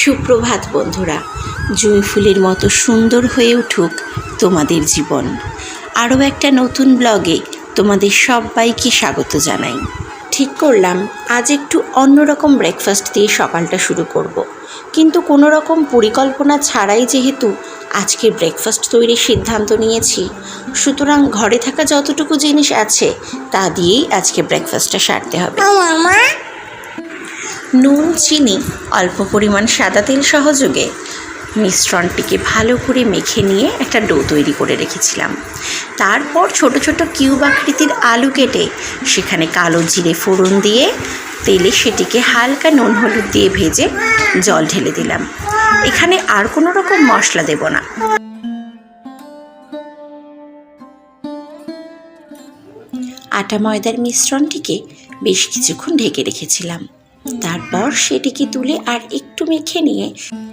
সুপ্রভাত, বন্ধুরা। জুঁই ফুলের মতো সুন্দর হয়ে উঠুক তোমাদের জীবন। আরও একটা নতুন ব্লগে তোমাদের সবাইকে স্বাগত জানাই। ঠিক করলাম, আজ একটু অন্যরকম ব্রেকফাস্ট দিয়ে সকালটা শুরু করব। কিন্তু কোনো রকম পরিকল্পনা ছাড়াই যেহেতু আজকের ব্রেকফাস্ট তৈরির সিদ্ধান্ত নিয়েছি, সুতরাং ঘরে থাকা যতটুকু জিনিস আছে তা দিয়েই আজকে ব্রেকফাস্টটা সারতে হবে। নুন, চিনি, অল্প পরিমাণ সাদা তেল সহযোগে মিশ্রণটিকে ভালো করে মেখে নিয়ে একটা ডো তৈরি করে রেখেছিলাম। তারপর ছোট ছোট কিউব আকৃতির আলু কেটে সেখানে কালো জিরে ফোড়ন দিয়ে তেলে সেটিকে হালকা নুন হলুদ দিয়ে ভেজে জল ঢেলে দিলাম। এখানে আর কোনো রকম মশলা দেব না। আটা ময়দার মিশ্রণটিকে বেশ কিছুক্ষণ ঢেকে রেখেছিলাম। তারপর সেটিকে তুলে আর একটু মেখে নিয়ে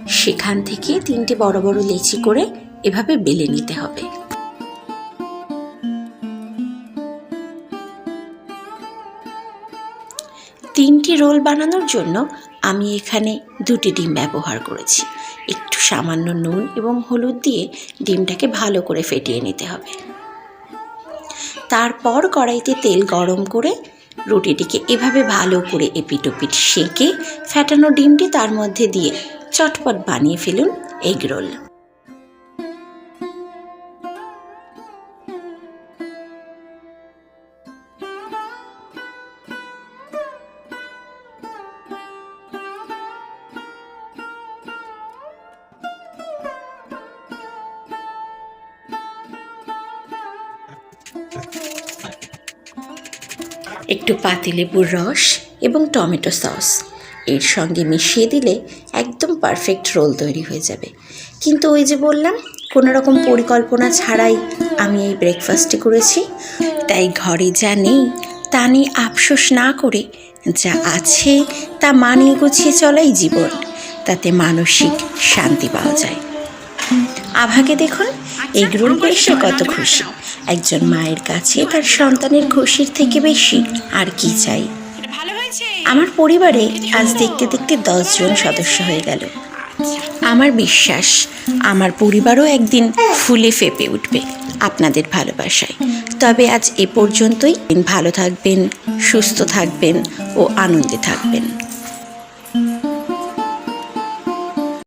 সেখান থেকে তিনটে বড় বড় লেচি করে এভাবে বেলে নিতে হবে। তিনটি রোল বানানোর জন্য আমি এখানে দুটি ডিম ব্যবহার করেছি। একটু সামান্য নুন এবং হলুদ দিয়ে ডিমটাকে ভালো করে ফেটিয়ে নিতে হবে। তারপর কড়াইতে তেল গরম করে রুটিটিকে এভাবে ভালো করে এপিটোপিট সেঁকে ফ্যাটানো ডিমটি তার মধ্যে দিয়ে চটপট বানিয়ে ফেলুন এগ রোল। একটু পাতিলেবুর রস এবং টমেটো সস। এর সঙ্গে মিশিয়ে দিলে একদম পারফেক্ট রোল তৈরি হয়ে যাবে। কিন্তু ওই যে বললাম, কোনো রকম পরিকল্পনা ছাড়াই আমি এই ব্রেকফাস্টটি করেছি। তাই ঘরে যা নেই, তা নিয়ে আফসোস না করে যা আছে তা মানিয়ে গুছিয়ে চলাই জীবন। তাতে মানসিক শান্তি পাওয়া যায়। আভাকে দেখুন। এগরোল পেয়ে সে কত খুশি। একজন মায়ের কাছে তার সন্তানের খুশির থেকে বেশি আর কি চাই। আমার পরিবারে আজ দেখতে দেখতে দশজন সদস্য হয়ে গেল। আমার বিশ্বাস আমার পরিবারও একদিন ফুলে ফেপে উঠবে আপনাদের ভালোবাসায়। তবে আজ এ পর্যন্তই। ভালো থাকবেন সুস্থ থাকবেন ও আনন্দে থাকবেন।